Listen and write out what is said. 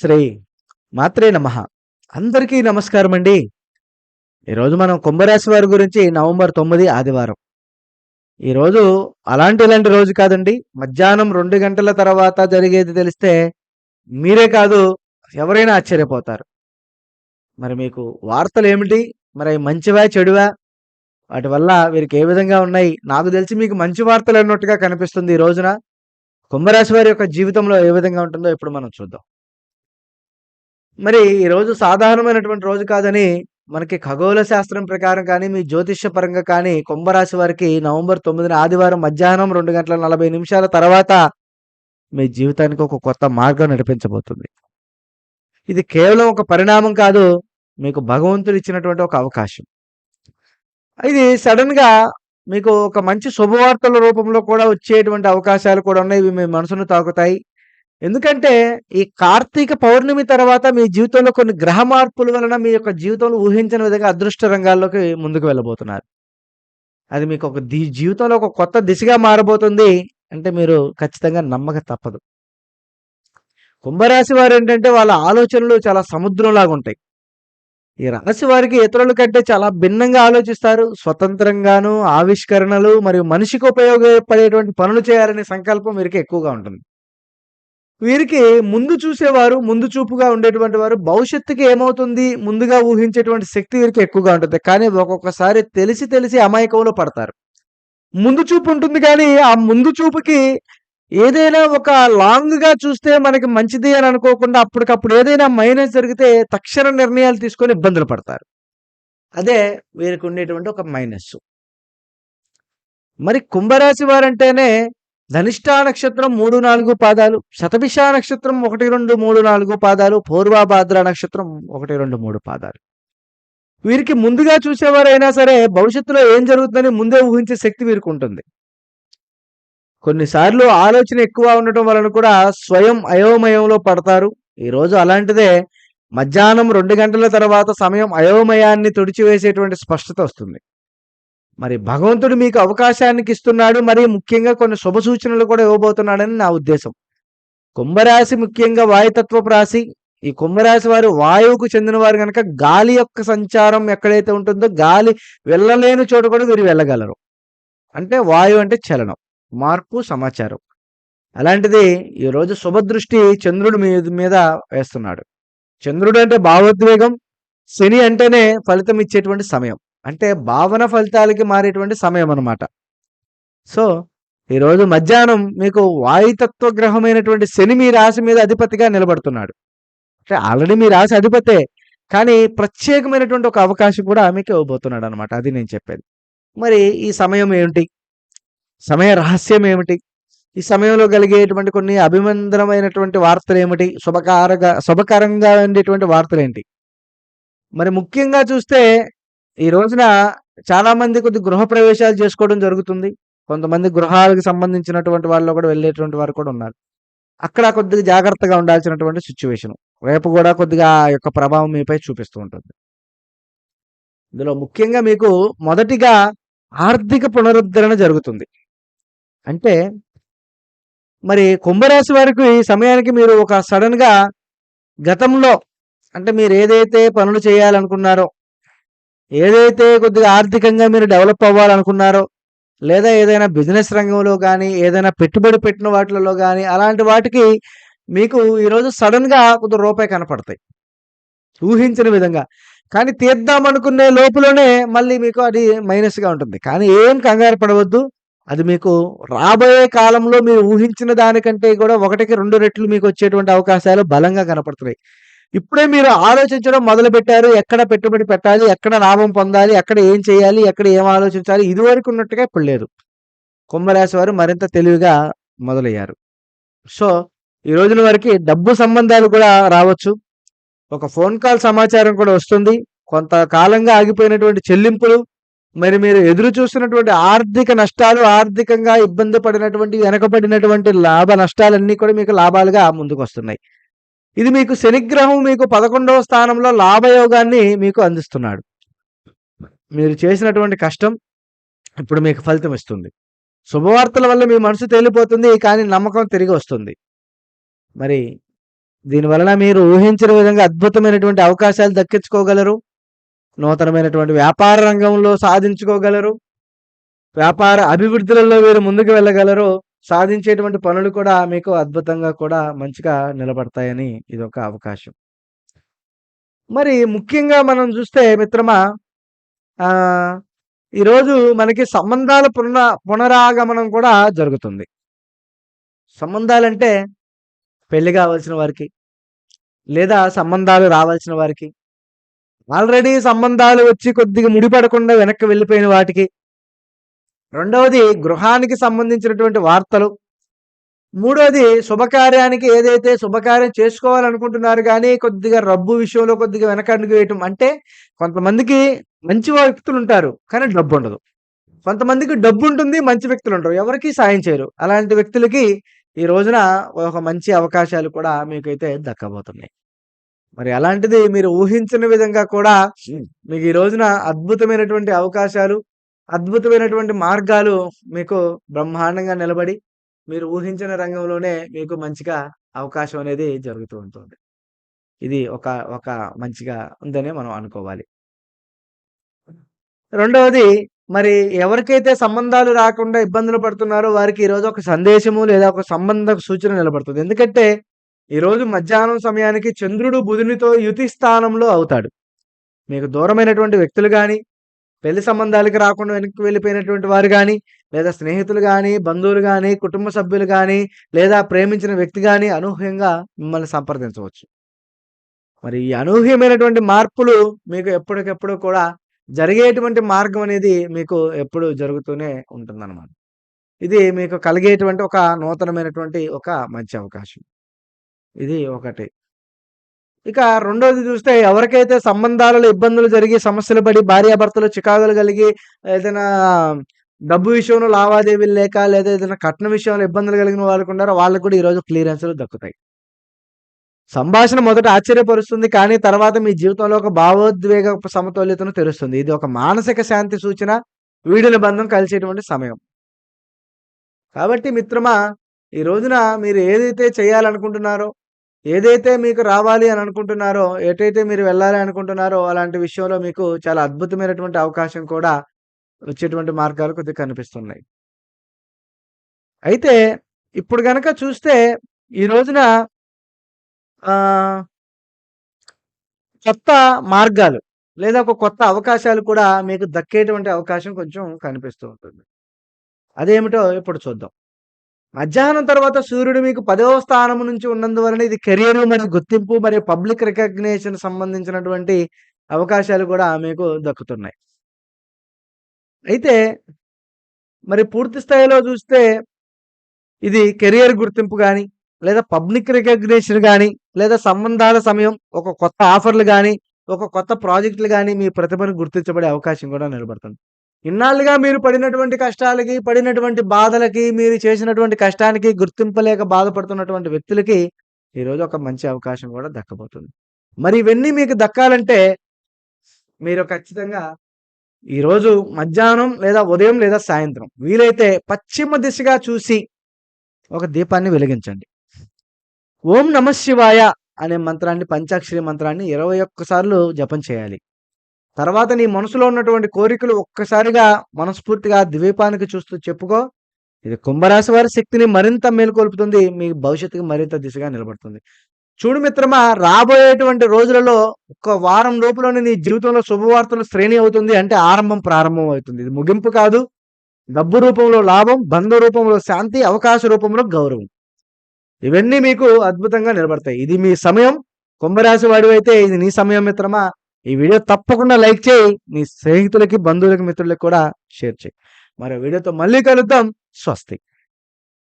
శ్రీ మాత్రే నమ. అందరికీ నమస్కారం అండి. ఈరోజు మనం కుంభరాశి వారి గురించి నవంబర్ తొమ్మిది ఆదివారం. ఈరోజు అలాంటి ఇలాంటి రోజు కాదండి. మధ్యాహ్నం రెండు గంటల తర్వాత జరిగేది తెలిస్తే మీరే కాదు ఎవరైనా ఆశ్చర్యపోతారు. మరి మీకు వార్తలు ఏమిటి? మరి మంచివా చెడువా? వాటి వల్ల వీరికి ఏ విధంగా ఉన్నాయి? నాకు తెలిసి మీకు మంచి వార్తలు అన్నట్టుగా కనిపిస్తుంది ఈ రోజున. కుంభరాశి వారి యొక్క జీవితంలో ఏ విధంగా ఉంటుందో ఇప్పుడు మనం చూద్దాం. మరి ఈరోజు సాధారణమైనటువంటి రోజు కాదని మనకి ఖగోళ శాస్త్రం ప్రకారం కానీ మీ జ్యోతిష్య పరంగా కానీ కుంభరాశి వారికి నవంబర్ తొమ్మిదిన ఆదివారం మధ్యాహ్నం రెండు గంటల నలభై నిమిషాల తర్వాత మీ జీవితానికి ఒక కొత్త మార్గం నడిపించబోతుంది. ఇది కేవలం ఒక పరిణామం కాదు మీకు భగవంతుడు ఇచ్చినటువంటి ఒక అవకాశం. ఇది సడన్గా మీకు ఒక మంచి శుభవార్తల రూపంలో కూడా వచ్చేటువంటి అవకాశాలు కూడా ఉన్నాయి ఇవి మీ మనసును తాకుతాయి. ఎందుకంటే ఈ కార్తీక పౌర్ణమి తర్వాత మీ జీవితంలో కొన్ని గ్రహ మార్పుల వలన మీ యొక్క జీవితంలో ఊహించిన విధంగా అదృష్ట రంగాల్లోకి ముందుకు వెళ్ళబోతున్నారు. అది మీకు ఒక జీవితంలో ఒక కొత్త దిశగా మారబోతుంది అంటే మీరు ఖచ్చితంగా నమ్మక తప్పదు. కుంభరాశి వారు ఏంటంటే వాళ్ళ ఆలోచనలు చాలా సముద్రంలాగా ఉంటాయి. ఈ రాశి వారికి ఇతరుల కంటే చాలా భిన్నంగా ఆలోచిస్తారు. స్వతంత్రంగాను ఆవిష్కరణలు మరియు మనిషికి ఉపయోగపడేటువంటి పనులు చేయాలనే సంకల్పం వీరికి ఎక్కువగా ఉంటుంది. వీరికి ముందు చూసేవారు ముందు చూపుగా ఉండేటువంటి వారు భవిష్యత్తుకి ఏమవుతుంది? ముందుగా ఊహించేటువంటి శక్తి వీరికి ఎక్కువగా ఉంటుంది. కానీ ఒక్కొక్కసారి తెలిసి తెలిసి అమాయకంలో పడతారు. ముందు చూపు ఉంటుంది కానీ ఆ ముందు చూపుకి ఏదైనా ఒక లాంగ్గా చూస్తే మనకి మంచిది అని అనుకోకుండా అప్పటికప్పుడు ఏదైనా మైనస్ జరిగితే తక్షణ నిర్ణయాలు తీసుకొని ఇబ్బందులు పడతారు. అదే వీరికి ఉండేటువంటి ఒక మైనస్ మరి కుంభరాశి వారంటేనే ధనిష్టా నక్షత్రం మూడు నాలుగు పాదాలు శతభిష నక్షత్రం ఒకటి రెండు మూడు నాలుగు పాదాలు పూర్వాభాద్ర నక్షత్రం ఒకటి రెండు మూడు పాదాలు. వీరికి ముందుగా చూసేవారైనా సరే భవిష్యత్తులో ఏం జరుగుతుందని ముందే ఊహించే శక్తి వీరికి ఉంటుంది. కొన్నిసార్లు ఆలోచన ఎక్కువ ఉండటం వలన కూడా స్వయం అయోమయంలో పడతారు. ఈ రోజు అలాంటిదే మధ్యాహ్నం రెండు గంటల తర్వాత సమయం అయోమయాన్ని తుడిచివేసేటువంటి స్పష్టత వస్తుంది. మరి భగవంతుడు మీకు అవకాశానికి ఇస్తున్నాడు మరి ముఖ్యంగా కొన్ని శుభ సూచనలు కూడా ఇవ్వబోతున్నాడని నా ఉద్దేశం. కుంభరాశి ముఖ్యంగా వాయుతత్వపు రాశి. ఈ కుంభరాశి వారు వాయువుకు చెందిన వారు కనుక గాలి యొక్క సంచారం ఎక్కడైతే ఉంటుందో గాలి వెళ్ళలేని చోట కూడా వీరు వెళ్ళగలరు. అంటే వాయువు అంటే చలనం మార్పు సమాచారం. అలాంటిది ఈరోజు శుభదృష్టి చంద్రుడి మీద మీద వేస్తున్నాడు. చంద్రుడు అంటే భావోద్వేగం శని అంటేనే ఫలితం ఇచ్చేటువంటి సమయం. అంటే భావన ఫలితాలకి మారేటువంటి సమయం అనమాట సో ఈరోజు మధ్యాహ్నం మీకు వాయుతత్వ గ్రహమైనటువంటి శని మీ రాశి మీద అధిపతిగా నిలబడుతున్నాడు. అంటే ఆల్రెడీ మీ రాశి అధిపతే కానీ ప్రత్యేకమైనటువంటి ఒక అవకాశం కూడా మీకు ఇవ్వబోతున్నాడు అనమాట అది నేను చెప్పేది. మరి ఈ సమయం ఏమిటి? సమయ రహస్యం ఏమిటి? ఈ సమయంలో కలిగేటువంటి కొన్ని అభిమందనమైనటువంటి వార్తలు ఏమిటి? శుభకారగా శుభకరంగా ఉండేటువంటి వార్తలు ఏంటి? మరి ముఖ్యంగా చూస్తే ఈ రోజున చాలా మంది కొద్ది గృహ ప్రవేశాలు చేసుకోవడం జరుగుతుంది. కొంతమంది గృహాలకు సంబంధించినటువంటి వాళ్ళు కూడా వెళ్ళేటువంటి వారు కూడా ఉన్నారు. అక్కడ కొద్దిగా జాగ్రత్తగా ఉండాల్సినటువంటి సిచ్యువేషన్. రేపు కూడా కొద్దిగా ఆ యొక్క ప్రభావం మీపై చూపిస్తూ ఉంటుంది. ఇందులో ముఖ్యంగా మీకు మొదటిగా ఆర్థిక పునరుద్ధరణ జరుగుతుంది. అంటే మరి కుంభరాశి వారికి ఈ సమయానికి మీరు ఒక సడన్గా గతంలో అంటే మీరు ఏదైతే పనులు చేయాలనుకున్నారో ఏదైతే కొద్దిగా ఆర్థికంగా మీరు డెవలప్ అవ్వాలనుకున్నారో లేదా ఏదైనా బిజినెస్ రంగంలో కానీ ఏదైనా పెట్టుబడి పెట్టిన వాటిలలో కానీ అలాంటి వాటికి మీకు ఈరోజు సడన్గా కొద్ది రూపాయి కనపడతాయి. ఊహించిన విధంగా. కానీ తీద్దాం అనుకునే లోపలనే మళ్ళీ మీకు అది మైనస్గా ఉంటుంది. కానీ ఏం కంగారు పడవద్దు. అది మీకు రాబోయే కాలంలో మీరు ఊహించిన దానికంటే కూడా ఒకటికి రెండు రెట్లు మీకు వచ్చేటువంటి అవకాశాలు బలంగా కనపడుతున్నాయి. ఇప్పుడే మీరు ఆలోచించడం మొదలు పెట్టారు ఎక్కడ పెట్టుబడి పెట్టాలి? ఎక్కడ లాభం పొందాలి? ఎక్కడ ఏం చేయాలి? ఎక్కడ ఏం ఆలోచించాలి? ఇదివరకు ఉన్నట్టుగా ఇప్పుడు లేదు. కుంభరాశి వారు మరింత తెలివిగా మొదలయ్యారు. సో ఈ రోజున వరకు డబ్బు సంబంధాలు కూడా రావచ్చు. ఒక ఫోన్ కాల్ సమాచారం కూడా వస్తుంది. కొంతకాలంగా ఆగిపోయినటువంటి చెల్లింపులు మరి మీరు ఎదురు చూస్తున్నటువంటి ఆర్థిక నష్టాలు ఆర్థికంగా ఇబ్బంది పడినటువంటి వెనకబడినటువంటి లాభ నష్టాలన్నీ కూడా మీకు లాభాలుగా ముందుకు వస్తున్నాయి ఇది మీకు శనిగ్రహం మీకు పదకొండవ స్థానంలో లాభయోగాన్ని మీకు అందిస్తున్నాడు. మీరు చేసినటువంటి కష్టం ఇప్పుడు మీకు ఫలితం ఇస్తుంది. శుభవార్తల వల్ల మీ మనసు తేలిపోతుంది కానీ నమ్మకం తిరిగి వస్తుంది. మరి దీని వలన మీరు ఊహించిన విధంగా అద్భుతమైనటువంటి అవకాశాలు దక్కించుకోగలరు నూతనమైనటువంటి వ్యాపార రంగంలో సాధించుకోగలరు వ్యాపార అభివృద్ధులలో మీరు ముందుకు వెళ్ళగలరు సాధించేటువంటి పనులు కూడా మీకు అద్భుతంగా కూడా మంచిగా నిలబడతాయని ఇది ఒక అవకాశం. మరి ముఖ్యంగా మనం చూస్తే మిత్రమా ఈరోజు మనకి సంబంధాల పునర పునరాగమనం కూడా జరుగుతుంది. సంబంధాలంటే పెళ్ళి కావాల్సిన వారికి లేదా సంబంధాలు రావాల్సిన వారికి. ఆల్రెడీ సంబంధాలు వచ్చి కొద్దిగా ముడిపడకుండా వెనక్కి వెళ్ళిపోయిన వాటికి రెండవది గృహానికి సంబంధించినటువంటి వార్తలు. మూడవది శుభకార్యానికి ఏదైతే శుభకార్యం చేసుకోవాలనుకుంటున్నారు కానీ కొద్దిగా రబ్బు విషయంలో కొద్దిగా వెనకడుగు వేయటం అంటే కొంతమందికి మంచి వ్యక్తులు ఉంటారు కానీ డబ్బు ఉండదు. కొంతమందికి డబ్బు ఉంటుంది మంచి వ్యక్తులు ఉంటారు ఎవరికి సాయం చేయరు. అలాంటి వ్యక్తులకి ఈ రోజున ఒక మంచి అవకాశాలు కూడా మీకైతే దక్కబోతున్నాయి. మరి అలాంటిది మీరు ఊహించిన విధంగా కూడా మీకు ఈ రోజున అద్భుతమైనటువంటి అవకాశాలు అద్భుతమైనటువంటి మార్గాలు మీకు బ్రహ్మాండంగా నిలబడి మీరు ఊహించిన రంగంలోనే మీకు మంచిగా అవకాశం అనేది జరుగుతూ ఉంటుంది. ఇది ఒక ఒక మంచిగా ఉందనే మనం అనుకోవాలి. రెండవది మరి ఎవరికైతే సంబంధాలు రాకుండా ఇబ్బందులు పడుతున్నారో వారికి ఈరోజు ఒక సందేశము లేదా ఒక సంబంధ సూచన నిలబడుతుంది. ఎందుకంటే ఈరోజు మధ్యాహ్నం సమయానికి చంద్రుడు బుధునితో యుతి స్థానంలో అవుతాడు. మీకు దూరమైనటువంటి వ్యక్తులు కానీ పెళ్ళి సంబంధాలకి రాకుండా వెనక్కి వెళ్ళిపోయినటువంటి వారు కానీ లేదా స్నేహితులు కానీ బంధువులు కానీ కుటుంబ సభ్యులు కానీ లేదా ప్రేమించిన వ్యక్తి కానీ అనూహ్యంగా మిమ్మల్ని సంప్రదించవచ్చు. మరి ఈ అనూహ్యమైనటువంటి మార్పులు మీకు ఎప్పటికెప్పుడు కూడా జరిగేటువంటి మార్గం అనేది మీకు ఎప్పుడు జరుగుతూనే ఉంటుందన్నమాట. ఇది మీకు కలిగేటువంటి ఒక నూతనమైనటువంటి ఒక మంచి అవకాశం. ఇది ఒకటి. ఇక రెండోది చూస్తే ఎవరికైతే సంబంధాలలో ఇబ్బందులు జరిగి సమస్యలు పడి భార్యాభర్తలు చికాకులు కలిగి ఏదైనా డబ్బు విషయంలో లావాదేవీలు లేక లేదా ఏదైనా కట్న విషయంలో ఇబ్బందులు కలిగిన వాళ్ళకు ఉన్నారో వాళ్ళకు కూడా ఈరోజు క్లియరెన్స్లు దక్కుతాయి. సంభాషణ మొదట ఆశ్చర్యపరుస్తుంది కానీ తర్వాత మీ జీవితంలో ఒక భావోద్వేగ సమతుల్యతను తెలుస్తుంది ఇది ఒక మానసిక శాంతి సూచన వీడిన బంధం కలిసేటువంటి సమయం. కాబట్టి మిత్రమా ఈ రోజున మీరు ఏదైతే చేయాలనుకుంటున్నారో ఏదైతే మీకు రావాలి అని అనుకుంటున్నారో ఎటైతే మీరు వెళ్ళాలి అనుకుంటున్నారో అలాంటి విషయంలో మీకు చాలా అద్భుతమైనటువంటి అవకాశం కూడా వచ్చేటువంటి మార్గాలు కొద్దిగా కనిపిస్తున్నాయి. అయితే ఇప్పుడు గనక చూస్తే ఈ రోజున కొత్త మార్గాలు లేదా ఒక కొత్త అవకాశాలు కూడా మీకు దక్కేటువంటి అవకాశం కొంచెం కనిపిస్తూ ఉంటుంది. అదేమిటో ఇప్పుడు చూద్దాం. మధ్యాహ్నం తర్వాత సూర్యుడు మీకు పదవ స్థానం నుంచి ఉన్నందువలన ఇది కెరియర్ మరియు గుర్తింపు మరియు పబ్లిక్ రికగ్నేషన్ సంబంధించినటువంటి అవకాశాలు కూడా మీకు దక్కుతున్నాయి. అయితే మరి పూర్తి స్థాయిలో చూస్తే ఇది కెరియర్ గుర్తింపు కానీ లేదా పబ్లిక్ రికగ్నేషన్ కానీ లేదా సంబంధాల సమయం ఒక కొత్త ఆఫర్లు కానీ ఒక కొత్త ప్రాజెక్టులు కానీ మీ ప్రతిభను గుర్తించబడే అవకాశం కూడా నిలబడుతుంది. ఇన్నాళ్ళుగా మీరు పడినటువంటి కష్టాలకి పడినటువంటి బాధలకి మీరు చేసినటువంటి కష్టానికి గుర్తింపలేక బాధపడుతున్నటువంటి వ్యక్తులకి ఈరోజు ఒక మంచి అవకాశం కూడా దక్కబోతుంది. మరి ఇవన్నీ మీకు దక్కాలంటే మీరు ఖచ్చితంగా ఈరోజు మధ్యాహ్నం లేదా ఉదయం లేదా సాయంత్రం వీలైతే పశ్చిమ దిశగా చూసి ఒక దీపాన్ని వెలిగించండి. ఓం నమ శివాయ అనే మంత్రాన్ని పంచాక్షరి మంత్రాన్ని ఇరవై ఒక్కసార్లు జపం చేయాలి. తర్వాత నీ మనసులో ఉన్నటువంటి కోరికలు ఒక్కసారిగా మనస్ఫూర్తిగా ద్వీపానికి చూస్తూ చెప్పుకో. ఇది కుంభరాశి వారి శక్తిని మరింత మేలుకొల్పుతుంది. మీ భవిష్యత్తుకి మరింత దిశగా నిలబడుతుంది. చూడు మిత్రమా రాబోయేటువంటి రోజులలో ఒక వారం లోపులోనే నీ జీవితంలో శుభవార్తలు శ్రేణి అవుతుంది అంటే ఆరంభం ప్రారంభం అవుతుంది. ఇది ముగింపు కాదు. డబ్బు రూపంలో లాభం బంధ రూపంలో శాంతి అవకాశ రూపంలో గౌరవం. ఇవన్నీ మీకు అద్భుతంగా నిలబడతాయి. ఇది మీ సమయం. కుంభరాశి వాడివైతే ఇది నీ సమయం మిత్రమా. ఈ వీడియో తప్పకుండా లైక్ చేయి. నీ స్నేహితులకి బంధువులకి మిత్రులకి కూడా షేర్ చేయి. మరో వీడియోతో మళ్ళీ కలుద్దాం. స్వస్తి.